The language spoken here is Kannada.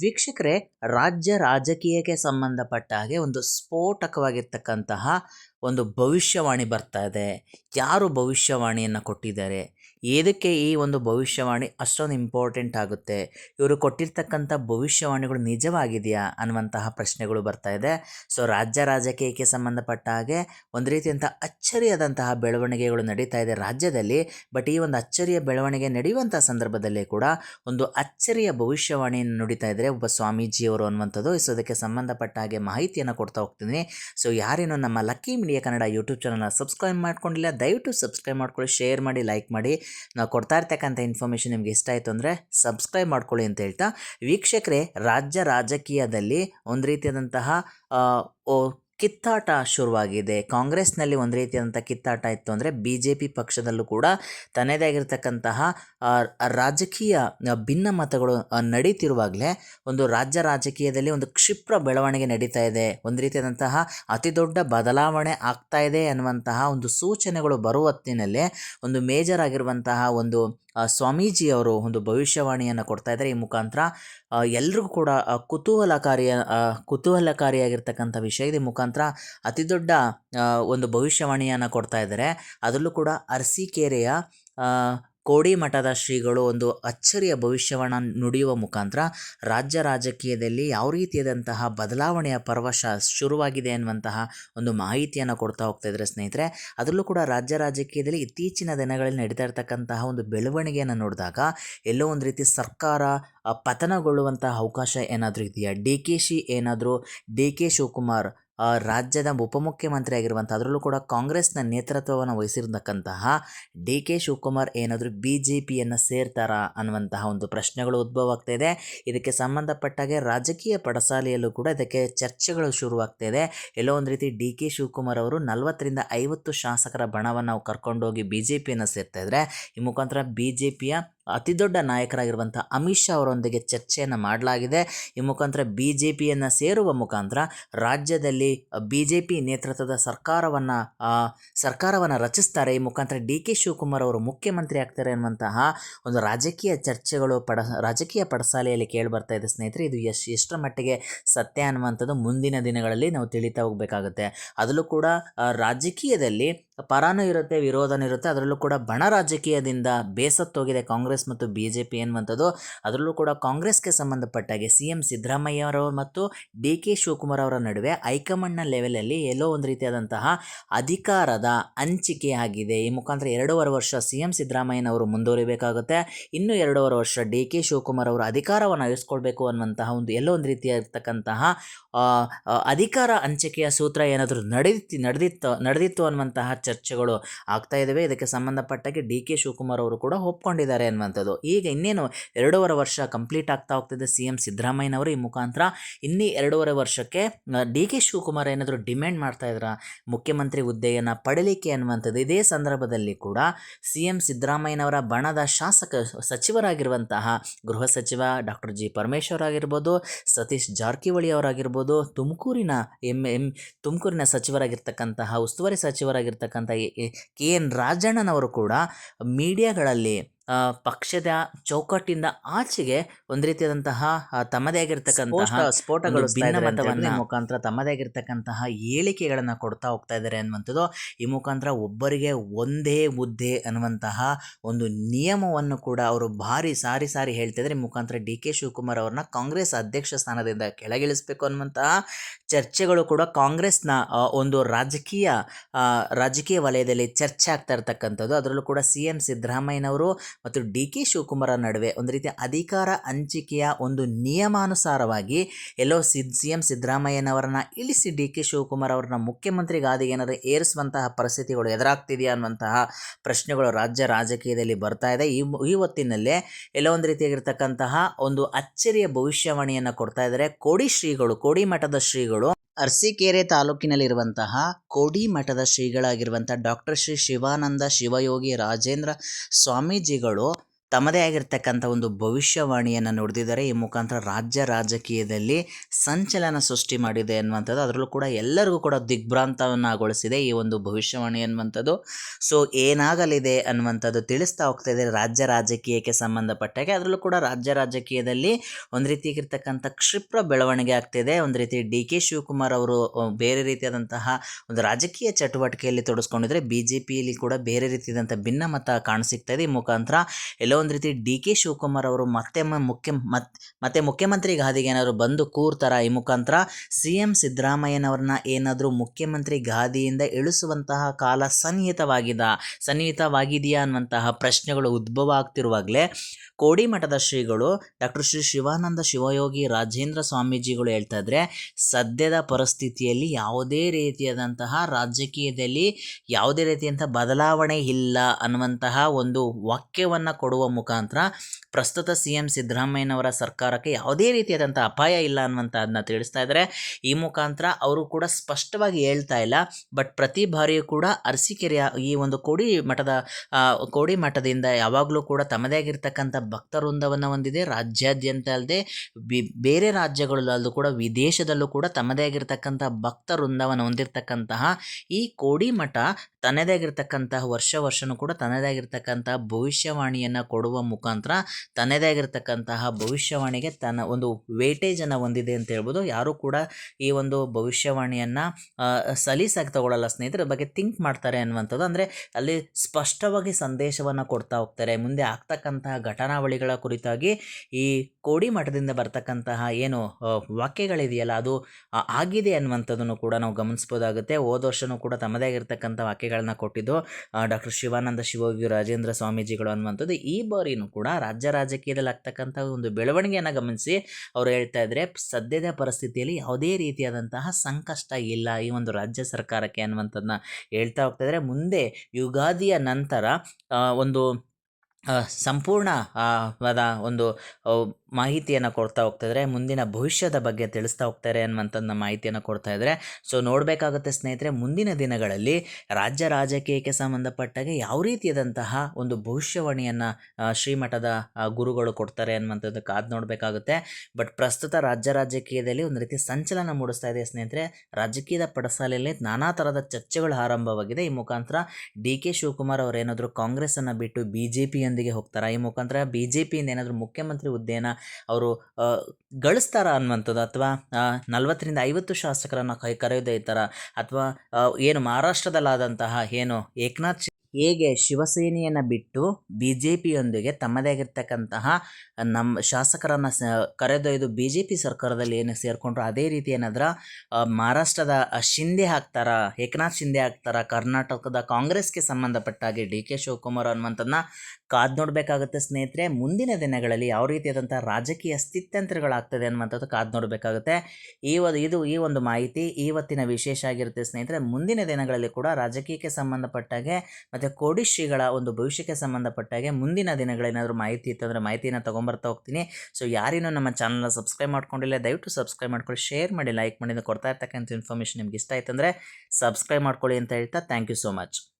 ವೀಕ್ಷಕರೇ ರಾಜ್ಯ ರಾಜಕೀಯಕ್ಕೆ ಸಂಬಂಧಪಟ್ಟ ಹಾಗೆ ಒಂದು ಸ್ಫೋಟಕವಾಗಿರ್ತಕ್ಕಂತಹ ಒಂದು ಭವಿಷ್ಯವಾಣಿ ಬರ್ತಾ ಇದೆ. ಯಾರು ಭವಿಷ್ಯವಾಣಿಯನ್ನು ಕೊಟ್ಟಿದ್ದಾರೆ? ಏದಕ್ಕೆ ಈ ಒಂದು ಭವಿಷ್ಯವಾಣಿ ಅಷ್ಟೊಂದು ಇಂಪಾರ್ಟೆಂಟ್ ಆಗುತ್ತೆ? ಇವರು ಕೊಟ್ಟಿರ್ತಕ್ಕಂಥ ಭವಿಷ್ಯವಾಣಿಗಳು ನಿಜವಾಗಿದೆಯಾ ಅನ್ನುವಂತಹ ಪ್ರಶ್ನೆಗಳು ಬರ್ತಾ ಇದೆ. ಸೊ ರಾಜ್ಯ ರಾಜಕೀಯಕ್ಕೆ ಸಂಬಂಧಪಟ್ಟ ಹಾಗೆ ಒಂದು ರೀತಿಯಂಥ ಅಚ್ಚರಿಯಾದಂತಹ ಬೆಳವಣಿಗೆಗಳು ನಡೀತಾ ಇದೆ ರಾಜ್ಯದಲ್ಲಿ. ಬಟ್ ಈ ಒಂದು ಅಚ್ಚರಿಯ ಬೆಳವಣಿಗೆ ನಡೆಯುವಂಥ ಸಂದರ್ಭದಲ್ಲಿ ಕೂಡ ಒಂದು ಅಚ್ಚರಿಯ ಭವಿಷ್ಯವಾಣಿಯನ್ನು ನುಡಿತಾ ಇದ್ದರೆ ಒಬ್ಬ ಸ್ವಾಮೀಜಿಯವರು ಅನ್ನುವಂಥದ್ದು. ಸೊ ಅದಕ್ಕೆ ಸಂಬಂಧಪಟ್ಟ ಹಾಗೆ ಮಾಹಿತಿಯನ್ನು ಕೊಡ್ತಾ ಹೋಗ್ತೀನಿ. ಸೊ ಯಾರೇನು ನಮ್ಮ ಲಕ್ಕಿ ಮೀಡಿಯಾ ಕನ್ನಡ ಯೂಟ್ಯೂಬ್ ಚಾನಲ್ನ ಸಬ್ಸ್ಕ್ರೈಬ್ ಮಾಡ್ಕೊಂಡಿಲ್ಲ, ದಯವಿಟ್ಟು ಸಬ್ಸ್ಕ್ರೈಬ್ ಮಾಡ್ಕೊಳ್ಳಿ ಶೇರ್ ಮಾಡಿ ಲೈಕ್ ಮಾಡಿ. ನಾವು ಕೊಡ್ತಾ ಇರ್ತಕ್ಕಂಥ ಇನ್ಫಾರ್ಮೇಷನ್ ನಿಮ್ಗೆ ಇಷ್ಟ ಆಯಿತು ಅಂದರೆ ಸಬ್ಸ್ಕ್ರೈಬ್ ಮಾಡ್ಕೊಳ್ಳಿ ಅಂತ ಹೇಳ್ತಾ. ವೀಕ್ಷಕರೇ, ರಾಜ್ಯ ರಾಜಕೀಯದಲ್ಲಿ ಒಂದು ರೀತಿಯಾದಂತಹ ಕಿತ್ತಾಟ ಶುರುವಾಗಿದೆ. ಕಾಂಗ್ರೆಸ್ನಲ್ಲಿ ಒಂದು ರೀತಿಯಾದಂಥ ಕಿತ್ತಾಟ ಇತ್ತು ಅಂದರೆ ಬಿ ಜೆ ಪಿ ಪಕ್ಷದಲ್ಲೂ ಕೂಡ ತನ್ನದೇ ಆಗಿರತಕ್ಕಂತಹ ರಾಜಕೀಯ ಭಿನ್ನ ಮತಗಳು ನಡೀತಿರುವಾಗಲೇ ಒಂದು ರಾಜ್ಯ ರಾಜಕೀಯದಲ್ಲಿ ಒಂದು ಕ್ಷಿಪ್ರ ಬೆಳವಣಿಗೆ ನಡೀತಾ ಇದೆ. ಒಂದು ರೀತಿಯಾದಂತಹ ಅತಿ ದೊಡ್ಡ ಬದಲಾವಣೆ ಆಗ್ತಾ ಇದೆ ಅನ್ನುವಂತಹ ಒಂದು ಸೂಚನೆಗಳು ಬರುವ ಹೊತ್ತಿನಲ್ಲೇ ಒಂದು ಮೇಜರ್ ಆಗಿರುವಂತಹ ಒಂದು ಸ್ವಾಮೀಜಿಯವರು ಒಂದು ಭವಿಷ್ಯವಾಣಿಯನ್ನು ಕೊಡ್ತಾ ಇದ್ದಾರೆ. ಈ ಮುಖಾಂತರ ಎಲ್ರಿಗೂ ಕೂಡ ಕುತೂಹಲಕಾರಿಯ ಕುತೂಹಲಕಾರಿಯಾಗಿರ್ತಕ್ಕಂಥ ವಿಷಯ ಇದೆ. ಮುಖಾಂತರ ಅತಿ ದೊಡ್ಡ ಒಂದು ಭವಿಷ್ಯವಾಣಿಯನ್ನು ಕೊಡ್ತಾ ಇದ್ದಾರೆ. ಅದರಲ್ಲೂ ಕೂಡ ಅರಸೀಕೆರೆಯ ಕೋಡಿ ಮಠದ ಶ್ರೀಗಳು ಒಂದು ಅಚ್ಚರಿಯ ಭವಿಷ್ಯವನ್ನು ನುಡಿಯುವ ಮುಖಾಂತರ ರಾಜ್ಯ ರಾಜಕೀಯದಲ್ಲಿ ಯಾವ ರೀತಿಯಾದಂತಹ ಬದಲಾವಣೆಯ ಪರ್ವಶ ಶುರುವಾಗಿದೆ ಅನ್ನುವಂತಹ ಒಂದು ಮಾಹಿತಿಯನ್ನು ಕೊಡ್ತಾ ಹೋಗ್ತಾ ಇದ್ದಾರೆ ಸ್ನೇಹಿತರೆ, ಅದರಲ್ಲೂ ಕೂಡ ರಾಜ್ಯ ರಾಜಕೀಯದಲ್ಲಿ ಇತ್ತೀಚಿನ ದಿನಗಳಲ್ಲಿ ನಡೀತಾ ಇರತಕ್ಕಂತಹ ಒಂದು ಬೆಳವಣಿಗೆಯನ್ನು ನೋಡಿದಾಗ ಎಲ್ಲೋ ಒಂದು ರೀತಿ ಸರ್ಕಾರ ಪತನಗೊಳ್ಳುವಂತಹ ಅವಕಾಶ ಏನಾದರೂ ಇದೆಯಾ? ಡಿ ಕೆ ಶಿ ಏನಾದರೂ, ಡಿ ಕೆ ಶಿವಕುಮಾರ್ ರಾಜ್ಯದ ಉಪಮುಖ್ಯಮಂತ್ರಿ ಆಗಿರುವಂಥ ಅದರಲ್ಲೂ ಕೂಡ ಕಾಂಗ್ರೆಸ್ನ ನೇತೃತ್ವವನ್ನು ವಹಿಸಿರ್ತಕ್ಕಂತಹ ಡಿ ಕೆ ಶಿವಕುಮಾರ್ ಏನಾದರೂ ಬಿ ಜೆ ಪಿಯನ್ನು ಸೇರ್ತಾರಾ ಅನ್ನುವಂತಹ ಒಂದು ಪ್ರಶ್ನೆಗಳು ಉದ್ಭವ ಆಗ್ತಾ ಇದೆ. ಇದಕ್ಕೆ ಸಂಬಂಧಪಟ್ಟಾಗೆ ರಾಜಕೀಯ ಪಡಸಾಲೆಯಲ್ಲೂ ಕೂಡ ಇದಕ್ಕೆ ಚರ್ಚೆಗಳು ಶುರುವಾಗ್ತಾ ಇದೆ. ಎಲ್ಲೋ ಒಂದು ರೀತಿ ಡಿ ಕೆ ಶಿವಕುಮಾರ್ ಅವರು ನಲವತ್ತರಿಂದ ಐವತ್ತು ಶಾಸಕರ ಬಣವನ್ನು ಕರ್ಕೊಂಡೋಗಿ ಬಿ ಜೆ ಪಿಯನ್ನು ಸೇರ್ತಾ ಇದ್ದರೆ ಈ ಮುಖಾಂತರ ಬಿ ಜೆ ಪಿಯ ಅತಿ ದೊಡ್ಡ ನಾಯಕರಾಗಿರುವಂಥ ಅಮಿತ್ ಶಾ ಅವರೊಂದಿಗೆ ಚರ್ಚೆಯನ್ನು ಮಾಡಲಾಗಿದೆ. ಈ ಮುಖಾಂತರ ಬಿ ಜೆ ಪಿಯನ್ನು ಸೇರುವ ಮುಖಾಂತರ ರಾಜ್ಯದಲ್ಲಿ ಬಿ ಜೆ ಪಿ ನೇತೃತ್ವದ ಸರ್ಕಾರವನ್ನು ಸರ್ಕಾರವನ್ನು ರಚಿಸ್ತಾರೆ. ಈ ಮುಖಾಂತರ ಡಿ ಕೆ ಶಿವಕುಮಾರ್ ಅವರು ಮುಖ್ಯಮಂತ್ರಿ ಆಗ್ತಾರೆ ಅನ್ನುವಂತಹ ಒಂದು ರಾಜಕೀಯ ಚರ್ಚೆಗಳು ಪಡ, ರಾಜಕೀಯ ಪಡಸಾಲೆಯಲ್ಲಿ ಕೇಳಿಬರ್ತಾ ಇದೆ ಸ್ನೇಹಿತರೆ. ಇದು ಎಷ್ಟು, ಎಷ್ಟರ ಮಟ್ಟಿಗೆ ಸತ್ಯ ಅನ್ನುವಂಥದ್ದು ಮುಂದಿನ ದಿನಗಳಲ್ಲಿ ನಾವು ತಿಳಿತಾ ಹೋಗಬೇಕಾಗುತ್ತೆ. ಅದರಲ್ಲೂ ಕೂಡ ರಾಜಕೀಯದಲ್ಲಿ ಪರಾನೂ ಇರುತ್ತೆ, ವಿರೋಧನೂ ಇರುತ್ತೆ, ಅದರಲ್ಲೂ ಕೂಡ ಬಣ ರಾಜಕೀಯದಿಂದ ಬೇಸತ್ತೋಗಿದೆ ಕಾಂಗ್ರೆಸ್ ಮತ್ತು ಬಿ ಜೆ ಪಿ ಎನ್ನುವಂಥದ್ದು. ಅದರಲ್ಲೂ ಕೂಡ ಕಾಂಗ್ರೆಸ್ಗೆ ಸಂಬಂಧಪಟ್ಟಾಗೆ ಸಿ ಎಂ ಸಿದ್ದರಾಮಯ್ಯರವರು ಮತ್ತು ಡಿ ಕೆ ಶಿವಕುಮಾರ್ ಅವರ ನಡುವೆ ಹೈಕಮಾಂಡ್ನ ಲೆವೆಲಲ್ಲಿ ಎಲ್ಲೋ ಒಂದು ರೀತಿಯಾದಂತಹ ಅಧಿಕಾರದ ಹಂಚಿಕೆ ಆಗಿದೆ. ಈ ಮುಖಾಂತರ ಎರಡೂವರೆ ವರ್ಷ ಸಿ ಎಂ ಸಿದ್ದರಾಮಯ್ಯನವರು ಮುಂದುವರಿಬೇಕಾಗುತ್ತೆ. ಇನ್ನು ಎರಡೂವರೆ ವರ್ಷ ಡಿ ಕೆ ಶಿವಕುಮಾರ್ ಅವರು ಅಧಿಕಾರವನ್ನು ವಹಿಸ್ಕೊಳ್ಬೇಕು ಅನ್ನುವಂತಹ ಒಂದು ಎಲ್ಲೋ ಒಂದು ರೀತಿಯಾಗಿರ್ತಕ್ಕಂತಹ ಅಧಿಕಾರ ಹಂಚಿಕೆಯ ಸೂತ್ರ ಏನಾದರೂ ನಡೆದಿತ್ತು ನಡೆದಿತ್ತು ನಡೆದಿತ್ತು ಅನ್ನುವಂತಹ ಚರ್ಚೆಗಳು ಆಗ್ತಾ ಇದ್ದಾವೆ ಇದಕ್ಕೆ ಸಂಬಂಧಪಟ್ಟಾಗೆ ಡಿ ಕೆ ಶಿವಕುಮಾರ್ ಅವರು ಕೂಡ ಒಪ್ಕೊಂಡಿದ್ದಾರೆ ಅನ್ನುವಂಥದ್ದು. ಈಗ ಇನ್ನೇನು ಎರಡೂವರೆ ವರ್ಷ ಕಂಪ್ಲೀಟ್ ಆಗ್ತಾ ಹೋಗ್ತಿದೆ ಸಿ ಎಂ ಸಿದ್ದರಾಮಯ್ಯನವರು ಈ ಮುಖಾಂತರ. ಇನ್ನೂ ಎರಡೂವರೆ ವರ್ಷಕ್ಕೆ ಡಿ ಕೆ ಶಿವಕುಮಾರ್ ಏನಾದರೂ ಡಿಮ್ಯಾಂಡ್ ಮಾಡ್ತಾ ಇದ್ರ? ಮುಖ್ಯಮಂತ್ರಿ ಹುದ್ದೆಯನ್ನು ಪಡಲಿಕ್ಕೆ ಅನ್ನುವಂಥದ್ದು. ಇದೇ ಸಂದರ್ಭದಲ್ಲಿ ಕೂಡ ಸಿ ಎಂ ಸಿದ್ದರಾಮಯ್ಯನವರ ಬಣದ ಶಾಸಕ ಸಚಿವರಾಗಿರುವಂತಹ ಗೃಹ ಸಚಿವ ಡಾಕ್ಟರ್ ಜಿ ಪರಮೇಶ್ವರ್ ಆಗಿರ್ಬೋದು ಸತೀಶ್ ಜಾರಕಿಹೊಳಿ ಅವರಾಗಿರ್ಬೋದು, ತುಮಕೂರಿನ ಎಂ ಎಂ, ತುಮಕೂರಿನ ಸಚಿವರಾಗಿರ್ತಕ್ಕಂತಹ ಉಸ್ತುವಾರಿ ಸಚಿವರಾಗಿರ್ತಕ್ಕಂಥ ಕೆ ಎನ್ ರಾಜಣ್ಣನವರು ಕೂಡ ಮೀಡಿಯಾಗಳಲ್ಲಿ ಪಕ್ಷದ ಚೌಕಟ್ಟಿಂದ ಆಚೆಗೆ ಒಂದು ರೀತಿಯಾದಂತಹ ತಮ್ಮದೇ ಆಗಿರ್ತಕ್ಕಂತಹ ಸ್ಫೋಟಗಳು ಭಿನ್ನಮತವನ್ನ ಮುಖಾಂತರ ತಮ್ಮದೇ ಆಗಿರ್ತಕ್ಕಂತಹ ಹೇಳಿಕೆಗಳನ್ನ ಕೊಡ್ತಾ ಹೋಗ್ತಾ ಇದ್ದಾರೆ ಅನ್ನುವಂಥದ್ದು. ಈ ಮುಖಾಂತರ ಒಬ್ಬರಿಗೆ ಒಂದೇ ಮುದ್ದೆ ಅನ್ನುವಂತಹ ಒಂದು ನಿಯಮವನ್ನು ಕೂಡ ಅವರು ಭಾರಿ ಸಾರಿ ಸಾರಿ ಹೇಳ್ತಿದ್ದಾರೆ ಈ ಮುಖಾಂತರ ಡಿ ಕೆ ಶಿವಕುಮಾರ್ ಅವ್ರನ್ನ ಕಾಂಗ್ರೆಸ್ ಅಧ್ಯಕ್ಷ ಸ್ಥಾನದಿಂದ ಕೆಳಗಿಳಿಸಬೇಕು ಅನ್ನುವಂತಹ ಚರ್ಚೆಗಳು ಕೂಡ ಕಾಂಗ್ರೆಸ್ನ ಒಂದು ರಾಜಕೀಯ ರಾಜಕೀಯ ವಲಯದಲ್ಲಿ ಚರ್ಚೆ ಆಗ್ತಾ ಇರ್ತಕ್ಕಂಥದ್ದು. ಅದರಲ್ಲೂ ಕೂಡ ಸಿ ಎಂ ಸಿದ್ದರಾಮಯ್ಯನವರು ಮತ್ತು ಡಿ ಕೆ ಶಿವಕುಮಾರ ನಡುವೆ ಒಂದು ರೀತಿಯ ಅಧಿಕಾರ ಹಂಚಿಕೆಯ ಒಂದು ನಿಯಮಾನುಸಾರವಾಗಿ ಎಲ್ಲೋ ಸಿದ್ ಸಿ ಎಂ ಸಿದ್ದರಾಮಯ್ಯನವರನ್ನ ಇಳಿಸಿ ಡಿ ಕೆ ಶಿವಕುಮಾರ್ ಅವರನ್ನ ಮುಖ್ಯಮಂತ್ರಿ ಗಾದಿಗೆ ಏನಾದರೂ ಏರಿಸುವಂತಹ ಪರಿಸ್ಥಿತಿಗಳು ಎದುರಾಗ್ತಿದೆಯಾ ಅನ್ನುವಂತಹ ಪ್ರಶ್ನೆಗಳು ರಾಜ್ಯ ರಾಜಕೀಯದಲ್ಲಿ ಬರ್ತಾ ಇದೆ. ಈ ಈ ಹೊತ್ತಿನಲ್ಲೇ ಎಲ್ಲೋ ಒಂದು ರೀತಿಯಾಗಿರ್ತಕ್ಕಂತಹ ಒಂದು ಅಚ್ಚರಿಯ ಭವಿಷ್ಯವಾಣಿಯನ್ನು ಕೊಡ್ತಾ ಇದ್ದಾರೆ. ಕೋಡಿ ಶ್ರೀಗಳು, ಕೋಡಿ ಮಠದ ಶ್ರೀಗಳು ಅರಸೀಕೆರೆ ತಾಲೂಕಿನಲ್ಲಿರುವಂತಹ ಕೋಡಿ ಮಠದ ಶ್ರೀಗಳಾಗಿರುವಂಥ ಡಾಕ್ಟರ್ ಶ್ರೀ ಶಿವಾನಂದ ಶಿವಯೋಗಿ ರಾಜೇಂದ್ರ ಸ್ವಾಮೀಜಿಗಳು ತಮ್ಮದೇ ಆಗಿರ್ತಕ್ಕಂಥ ಒಂದು ಭವಿಷ್ಯವಾಣಿಯನ್ನು ನುಡಿದಿದ್ದಾರೆ. ಈ ಮುಖಾಂತರ ರಾಜ್ಯ ರಾಜಕೀಯದಲ್ಲಿ ಸಂಚಲನ ಸೃಷ್ಟಿ ಮಾಡಿದೆ ಅನ್ನುವಂಥದ್ದು, ಅದರಲ್ಲೂ ಕೂಡ ಎಲ್ಲರಿಗೂ ಕೂಡ ದಿಗ್ಭ್ರಾಂತವನ್ನಾಗೊಳಿಸಿದೆ ಈ ಒಂದು ಭವಿಷ್ಯವಾಣಿ ಅನ್ನುವಂಥದ್ದು. ಸೊ, ಏನಾಗಲಿದೆ ಅನ್ನುವಂಥದ್ದು ತಿಳಿಸ್ತಾ ಹೋಗ್ತಾ ಇದೆ ರಾಜ್ಯ ರಾಜಕೀಯಕ್ಕೆ ಸಂಬಂಧಪಟ್ಟಾಗೆ ಅದರಲ್ಲೂ ಕೂಡ ರಾಜ್ಯ ರಾಜಕೀಯದಲ್ಲಿ ಒಂದು ರೀತಿಯಾಗಿರ್ತಕ್ಕಂಥ ಕ್ಷಿಪ್ರ ಬೆಳವಣಿಗೆ ಆಗ್ತಿದೆ ಒಂದು ರೀತಿ ಡಿ ಕೆ ಶಿವಕುಮಾರ್ ಅವರು ಬೇರೆ ರೀತಿಯಾದಂತಹ ಒಂದು ರಾಜಕೀಯ ಚಟುವಟಿಕೆಯಲ್ಲಿ ತೊಡಸ್ಕೊಂಡಿದ್ರೆ ಬಿ ಜೆ ಪಿಯಲ್ಲಿ ಕೂಡ ಬೇರೆ ರೀತಿಯಾದಂಥ ಭಿನ್ನಮತ ಕಾಣಸಿಗ್ತಾ ಇದೆ. ಈ ಮುಖಾಂತರ ಎಲ್ಲೋ ಒಂದು ರೀತಿ ಡಿ ಕೆ ಶಿವಕುಮಾರ್ ಅವರು ಮತ್ತೆ ಮುಖ್ಯ ಮತ್, ಮತ್ತೆ ಮುಖ್ಯಮಂತ್ರಿ ಗಾದಿಗೆ ಏನಾದರೂ ಬಂದು ಕೂರ್ತಾರ ಈ ಮುಖಾಂತರ ಸಿ ಎಂ ಸಿದ್ದರಾಮಯ್ಯನವ್ರನ್ನ ಏನಾದರೂ ಮುಖ್ಯಮಂತ್ರಿ ಗಾದಿಯಿಂದ ಇಳಿಸುವಂತಹ ಕಾಲ ಸನ್ನಿಹಿತವಾಗಿದ? ಸನ್ನಿಹಿತವಾಗಿದೆಯಾ ಅನ್ನುವಂತಹ ಪ್ರಶ್ನೆಗಳು ಉದ್ಭವ ಆಗ್ತಿರುವಾಗಲೇ ಕೋಡಿಮಠದ ಶ್ರೀಗಳು ಡಾಕ್ಟರ್ ಶ್ರೀ ಶಿವಾನಂದ ಶಿವಯೋಗಿ ರಾಜೇಂದ್ರ ಸ್ವಾಮೀಜಿಗಳು ಹೇಳ್ತಾ ಇದ್ರೆ ಸದ್ಯದ ಪರಿಸ್ಥಿತಿಯಲ್ಲಿ ಯಾವುದೇ ರೀತಿಯಾದಂತಹ ರಾಜಕೀಯದಲ್ಲಿ ಯಾವುದೇ ರೀತಿಯಂತಹ ಬದಲಾವಣೆ ಇಲ್ಲ ಅನ್ನುವಂತಹ ಒಂದು ವಾಕ್ಯವನ್ನು ಕೊಡುವ ಮುಖಾಂತರ ಪ್ರಸ್ತುತ ಸಿ ಎಂ ಸಿದ್ದರಾಮಯ್ಯನವರ ಸರ್ಕಾರಕ್ಕೆ ಯಾವುದೇ ರೀತಿಯಾದಂಥ ಅಪಾಯ ಇಲ್ಲ ಅನ್ನುವಂಥದ್ದನ್ನ ತಿಳಿಸ್ತಾ ಇದ್ದಾರೆ. ಈ ಮುಖಾಂತರ ಅವರು ಕೂಡ ಸ್ಪಷ್ಟವಾಗಿ ಹೇಳ್ತಾ ಇಲ್ಲ. ಬಟ್ ಪ್ರತಿ ಬಾರಿಯೂ ಕೂಡ ಅರಸೀಕೆರೆಯ ಈ ಒಂದು ಕೋಡಿ ಮಠದ ಕೋಡಿ ಮಠದಿಂದ ಯಾವಾಗಲೂ ಕೂಡ ತಮ್ಮದೇ ಆಗಿರ್ತಕ್ಕಂಥ ಭಕ್ತವೃಂದವನ್ನು ಹೊಂದಿದೆ. ರಾಜ್ಯಾದ್ಯಂತ ಅಲ್ಲದೆ ಬೇರೆ ರಾಜ್ಯಗಳಲ್ಲೂ ಕೂಡ ವಿದೇಶದಲ್ಲೂ ಕೂಡ ತಮ್ಮದೇ ಆಗಿರ್ತಕ್ಕಂಥ ಭಕ್ತವೃಂದವನ್ನು ಹೊಂದಿರತಕ್ಕಂತಹ ಈ ಕೋಡಿ ಮಠ ತನ್ನದೇ ಆಗಿರ್ತಕ್ಕಂತಹ ವರ್ಷ ವರ್ಷನೂ ಕೂಡ ತನ್ನದೇ ಆಗಿರ್ತಕ್ಕಂತಹ ಭವಿಷ್ಯವಾಣಿಯನ್ನು ಕೊಡುವ ಮುಖಾಂತರ ತನ್ನದೇ ಆಗಿರ್ತಕ್ಕಂತಹ ಭವಿಷ್ಯವಾಣಿಗೆ ತನ್ನ ಒಂದು ವೇಟೇಜನ್ನು ಹೊಂದಿದೆ ಅಂತ ಹೇಳ್ಬೋದು. ಯಾರೂ ಕೂಡ ಈ ಒಂದು ಭವಿಷ್ಯವಾಣಿಯನ್ನು ಸಲೀಸಾಗಿ ತಗೊಳ್ಳಲ್ಲ ಸ್ನೇಹಿತರ, ಬಗ್ಗೆ ಥಿಂಕ್ ಮಾಡ್ತಾರೆ ಅನ್ನುವಂಥದ್ದು. ಅಂದರೆ ಅಲ್ಲಿ ಸ್ಪಷ್ಟವಾಗಿ ಸಂದೇಶವನ್ನು ಕೊಡ್ತಾ ಹೋಗ್ತಾರೆ. ಮುಂದೆ ಆಗ್ತಕ್ಕಂತಹ ಘಟನಾವಳಿಗಳ ಕುರಿತಾಗಿ ಈ ಕೋಡಿ ಮಠದಿಂದ ಬರ್ತಕ್ಕಂತಹ ಏನು ವಾಕ್ಯಗಳಿದೆಯಲ್ಲ, ಅದು ಆಗಿದೆ ಅನ್ನುವಂಥದ್ದನ್ನು ಕೂಡ ನಾವು ಗಮನಿಸ್ಬೋದಾಗುತ್ತೆ. ಹೋದ ವರ್ಷನೂ ಕೂಡ ತಮ್ಮದೇ ಆಗಿರ್ತಕ್ಕಂಥ ವಾಕ್ಯಗಳನ್ನ ಕೊಟ್ಟಿದ್ದು ಡಾಕ್ಟರ್ ಶಿವಾನಂದ ಶಿವಯೋಗಿ ರಾಜೇಂದ್ರ ಸ್ವಾಮೀಜಿಗಳು ಅನ್ನುವಂಥದ್ದು. ಈ ಬಾರಿನೂ ಕೂಡ ರಾಜ್ಯ ರಾಜಕೀಯದಲ್ಲಿ ಆಗ್ತಕ್ಕಂಥ ಒಂದು ಬೆಳವಣಿಗೆಯನ್ನು ಗಮನಿಸಿ ಅವರು ಹೇಳ್ತಾ ಇದ್ದರೆ ಸದ್ಯದ ಪರಿಸ್ಥಿತಿಯಲ್ಲಿ ಯಾವುದೇ ರೀತಿಯಾದಂತಹ ಸಂಕಷ್ಟ ಇಲ್ಲ ಈ ಒಂದು ರಾಜ್ಯ ಸರ್ಕಾರಕ್ಕೆ ಅನ್ನುವಂಥದ್ದನ್ನ ಹೇಳ್ತಾ ಹೋಗ್ತಾ ಇದ್ದಾರೆ ಮುಂದೆ ಯುಗಾದಿಯ ನಂತರ ಒಂದು ಸಂಪೂರ್ಣ ಒಂದು ಮಾಹಿತಿಯನ್ನು ಕೊಡ್ತಾ ಹೋಗ್ತಾಯಿದ್ರೆ ಮುಂದಿನ ಭವಿಷ್ಯದ ಬಗ್ಗೆ ತಿಳಿಸ್ತಾ ಹೋಗ್ತಾರೆ ಅನ್ನುವಂಥದ್ದು ಮಾಹಿತಿಯನ್ನು ಕೊಡ್ತಾ ಇದ್ದಾರೆ ಸೊ ನೋಡಬೇಕಾಗುತ್ತೆ ಸ್ನೇಹಿತರೆ, ಮುಂದಿನ ದಿನಗಳಲ್ಲಿ ರಾಜ್ಯ ರಾಜಕೀಯಕ್ಕೆ ಸಂಬಂಧಪಟ್ಟಾಗೆ ಯಾವ ರೀತಿಯಾದಂತಹ ಒಂದು ಭವಿಷ್ಯವಾಣಿಯನ್ನು ಶ್ರೀಮಠದ ಗುರುಗಳು ಕೊಡ್ತಾರೆ ಅನ್ನುವಂಥದ್ದು ಕಾದು ನೋಡಬೇಕಾಗುತ್ತೆ. ಬಟ್ ಪ್ರಸ್ತುತ ರಾಜ್ಯ ರಾಜಕೀಯದಲ್ಲಿ ಒಂದು ರೀತಿ ಸಂಚಲನ ಮೂಡಿಸ್ತಾ ಇದೆ ಸ್ನೇಹಿತರೆ. ರಾಜಕೀಯದ ಪಡಸಾಲೆಯಲ್ಲಿ ನಾನಾ ಥರದ ಚರ್ಚೆಗಳು ಆರಂಭವಾಗಿದೆ. ಈ ಮುಖಾಂತರ ಡಿ ಕೆ ಶಿವಕುಮಾರ್ ಅವರು ಕಾಂಗ್ರೆಸ್ ಅನ್ನು ಬಿಟ್ಟು ಬಿ ಜೆ ಪಿಯೊಂದಿಗೆ ಹೋಗ್ತಾರೆ? ಈ ಮುಖಾಂತರ ಬಿ ಜೆ ಪಿಯಿಂದ ಏನಾದರೂ ಮುಖ್ಯಮಂತ್ರಿ ಹುದ್ದೆಯನ್ನು ಅವರು ಗಳಿಸ್ತಾರ ಅನ್ನುವಂಥದ್ದು ಅಥವಾ ನಲವತ್ತರಿಂದ ಐವತ್ತು ಶಾಸಕರನ್ನು ಕೈ ಇತರ ಅಥವಾ ಏನು ಮಹಾರಾಷ್ಟ್ರದಲ್ಲಾದಂತಹ ಏನು ಏಕನಾಥ್ ಹೇಗೆ ಶಿವಸೇನೆಯನ್ನು ಬಿಟ್ಟು ಬಿ ಜೆ ಪಿಯೊಂದಿಗೆ ತಮ್ಮದೇ ಆಗಿರ್ತಕ್ಕಂತಹ ನಮ್ಮ ಶಾಸಕರನ್ನು ಸ, ಕರೆದೊಯ್ದು ಬಿ ಜೆ ಪಿ ಸರ್ಕಾರದಲ್ಲಿ ಏನು ಸೇರಿಕೊಂಡ್ರು ಅದೇ ರೀತಿ ಏನಾದ್ರ ಮಹಾರಾಷ್ಟ್ರದ ಶಿಂದೆ ಹಾಕ್ತಾರ, ಏಕನಾಥ್ ಶಿಂದೆ ಹಾಕ್ತಾರ, ಕರ್ನಾಟಕದ ಕಾಂಗ್ರೆಸ್ಗೆ ಸಂಬಂಧಪಟ್ಟಾಗೆ ಡಿ ಕೆ ಶಿವಕುಮಾರ್ ಅನ್ನುವಂಥದ್ದನ್ನ ಕಾದು ನೋಡಬೇಕಾಗುತ್ತೆ ಸ್ನೇಹಿತರೆ. ಮುಂದಿನ ದಿನಗಳಲ್ಲಿ ಯಾವ ರೀತಿಯಾದಂಥ ರಾಜಕೀಯ ಸ್ಥಿತ್ಯಂತರಗಳಾಗ್ತದೆ ಅನ್ನುವಂಥದ್ದು ಕಾದು ನೋಡಬೇಕಾಗುತ್ತೆ. ಈ ಇದು ಈ ಒಂದು ಮಾಹಿತಿ ಇವತ್ತಿನ ವಿಶೇಷ ಆಗಿರುತ್ತೆ ಸ್ನೇಹಿತರೆ. ಮುಂದಿನ ದಿನಗಳಲ್ಲಿ ಕೂಡ ರಾಜಕೀಯಕ್ಕೆ ಸಂಬಂಧಪಟ್ಟಾಗೆ ಮತ್ತು ಕೋಡಿ ಶ್ರೀಗಳ ಒಂದು ಭವಿಷ್ಯಕ್ಕೆ ಸಂಬಂಧಪಟ್ಟಾಗೆ ಮುಂದಿನ ದಿನಗಳೇನಾದರೂ ಮಾಹಿತಿ ಇತ್ತಂದರೆ ಮಾಹಿತಿನ ತೊಗೊಂಬರ್ತಾ ಹೋಗ್ತೀನಿ. ಸೊ ಯಾರೇನೂ ನಮ್ಮ ಚಾನಲ್ನ ಸಬ್ಸ್ಕ್ರೈಬ್ ಮಾಡ್ಕೊಂಡಿಲ್ಲ, ದಯವಿಟ್ಟು ಸಬ್ಸ್ಕ್ರೈಬ್ ಮಾಡ್ಕೊಳ್ಳಿ ಶೇರ್ ಮಾಡಿ ಲೈಕ್ ಮಾಡಿ ಕೊಡ್ತಾ ಇರ್ತಕ್ಕಂಥ ಇನ್ಫಾರ್ಮೇಷನ್ ನಿಮ್ಗೆ ಇಷ್ಟ ಆಯ್ತಂದರೆ ಸಬ್ಸ್ಕ್ರೈಬ್ ಮಾಡ್ಕೊಳ್ಳಿ ಅಂತ ಹೇಳ್ತಾ ಥ್ಯಾಂಕ್ ಯು ಸೋ ಮಚ್